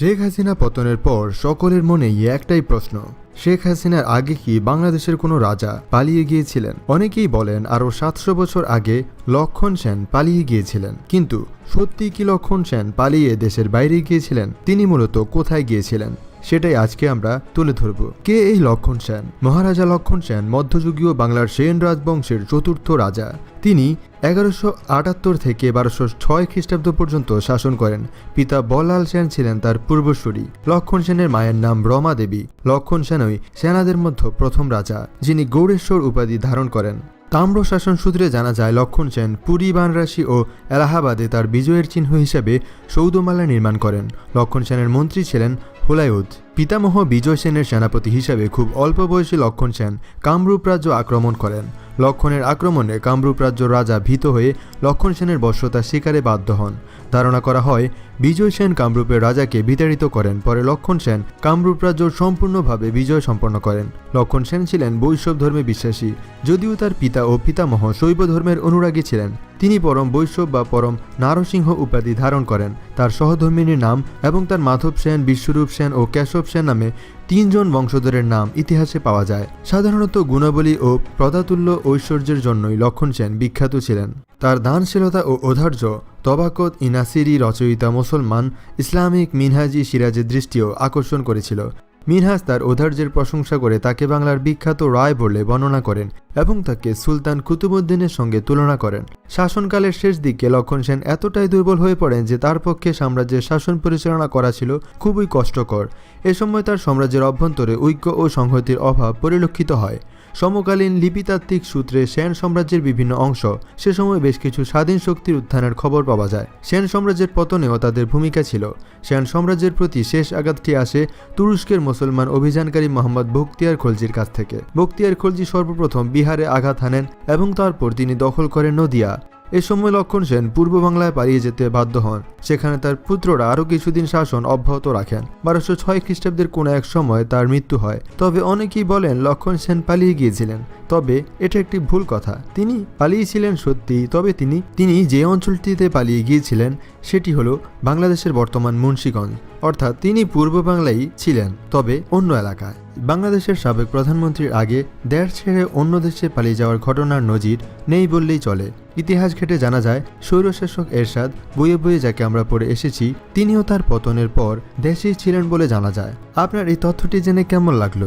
শেখ হাসিনা পতনের পর সকলের মনেই একটাই প্রশ্ন, শেখ হাসিনার আগে কি বাংলাদেশের কোনো রাজা পালিয়ে গিয়েছিলেন? অনেকেই বলেন আরও সাতশো বছর আগে লক্ষণ সেন পালিয়ে গিয়েছিলেন। কিন্তু সত্যি কি লক্ষণ সেন পালিয়ে দেশের বাইরে গিয়েছিলেন? তিনি মূলত কোথায় গিয়েছিলেন? সেটাই আজকে আমরা তুলে ধরব। কে এই লক্ষণ সেন? মহারাজা লক্ষণ সেন মধ্যযুগীয় বাংলার সেন রাজবংশের চতুর্থ রাজা। তিনি এগারোশো আটাত্তর থেকে বারোশো ছয় খ্রিস্টাব্দ পর্যন্ত শাসন করেন। পিতা বলাল সেন ছিলেন তার পূর্বসূরি। লক্ষণ সেনের মায়ের নাম রমা দেবী। লক্ষণ সেনই সেনাদের মধ্যে প্রথম রাজা, যিনি গৌড়েশ্বর উপাধি ধারণ করেন। তাম্র শাসন সূত্রে জানা যায়, লক্ষণ সেন পুরী বানরাশি ও এলাহাবাদে তার বিজয়ের চিহ্ন হিসেবে সৌদমালা নির্মাণ করেন। লক্ষণ সেনের মন্ত্রী ছিলেন হুলায়ুদ পিতামহ বিজয় সেনের সেনাপতি হিসাবে খুব অল্প বয়সী লক্ষণ সেন কামরূপ রাজ্য আক্রমণ করেন। লক্ষণের আক্রমণে কামরূপ রাজ্য রাজা ভীত হয়ে লক্ষণ সেনের বশ্যতা শিকারে বাধ্য হন। ধারণা করা হয়, বিজয় সেন কামরূপের রাজাকে বিতাড়িত করেন, পরে লক্ষণ সেন কামরূপ রাজ্য সম্পূর্ণভাবে বিজয় সম্পন্ন করেন। লক্ষণ সেন ছিলেন বৈষ্ণব ধর্মে বিশ্বাসী, যদিও তার পিতা ও পিতামহ শৈব ধর্মের অনুরাগী ছিলেন। তিনি পরম বৈষ্ণব বা পরম নারসিংহ উপাধি ধারণ করেন। তার সহধর্মিনীর নাম এবং তার মাধব সেন, বিশ্বরূপ সেন ও কেশব সেন নামে তিনজন বংশধরের নাম ইতিহাসে পাওয়া যায়। সাধারণত গুণাবলী ও প্রদাতুল্য ঐশ্বর্যের জন্যই লক্ষণ সেন বিখ্যাত ছিলেন। তার দানশীলতা ও অধার্য তবাকত ইনাসিরি রচয়িতা মুসলমান ইসলামিক মিনহাজি সিরাজের দৃষ্টিও আকর্ষণ করেছিল। মিনহাজ তার ওধার্যের প্রশংসা করে তাকে বাংলার বিখ্যাত রায় বলে বর্ণনা করেন এবং তাকে সুলতান কুতুবুদ্দিনের সঙ্গে তুলনা করেন। শাসনকালের শেষ দিকে লক্ষণ সেন এতটাই দুর্বল হয়ে পড়েন যে তার পক্ষে সাম্রাজ্যের শাসন পরিচালনা করা ছিল খুবই কষ্টকর। এ সময় তার সাম্রাজ্যের অভ্যন্তরে ঐক্য ও সংহতির অভাব পরিলক্ষিত হয়। সমকালীন লিপিতাত্ত্বিক সূত্রে সেন সাম্রাজ্যের বিভিন্ন অংশ। সে সময় বেশ কিছু স্বাধীন শক্তির উত্থানের খবর পাওয়া যায়। সেন সাম্রাজ্যের পতনেও তাদের ভূমিকা ছিল। সেন সাম্রাজ্যের প্রতি শেষ আঘাতটি আসে তুরস্কের মুসলমান অভিযানকারী মোহাম্মদ বখতিয়ার খলজির কাছ থেকে। বখতিয়ার খলজি সর্বপ্রথম বিহারে আঘাত হানেন এবং তারপর তিনি দখল করেন নদিয়া। এ সময় লক্ষণ সেন পূর্ব বাংলায় পালিয়ে যেতে বাধ্য হন। সেখানে তার পুত্ররা আরও কিছুদিন শাসন অব্যাহত রাখেন। বারোশো ছয় খ্রিস্টাব্দের কোনো এক সময় তার মৃত্যু হয়। তবে অনেকেই বলেন লক্ষণ সেন পালিয়ে গিয়েছিলেন। তবে এটা একটি ভুল কথা। তিনি পালিয়েছিলেন সত্যি, তবে তিনি তিনি যে অঞ্চলটিতে পালিয়ে গিয়েছিলেন, সেটি হলো বাংলাদেশের বর্তমান মুন্সীগঞ্জ। অর্থাৎ তিনি পূর্ব বাংলায় ছিলেন, তবে অন্য এলাকায়। বাংলাদেশের সাবেক প্রধানমন্ত্রীর আগে দেশ ছেড়ে অন্য দেশে পালিয়ে যাওয়ার ঘটনার নজির নেই বললেই চলে। ইতিহাস ঘেটে জানা যায়, স্বৈরশাসক এরশাদ বইয়ে বইয়ে যাকে আমরা পড়ে এসেছি, তিনিও তার পতনের পর দেশেই ছিলেন বলে জানা যায়। আপনার এই তথ্যটি জেনে কেমন লাগল?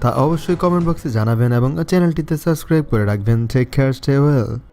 তা অবশ্যই কমেন্ট বক্সে জানাবেন এবং চ্যানেলটিতে সাবস্ক্রাইব করে রাখবেন। Take care stay well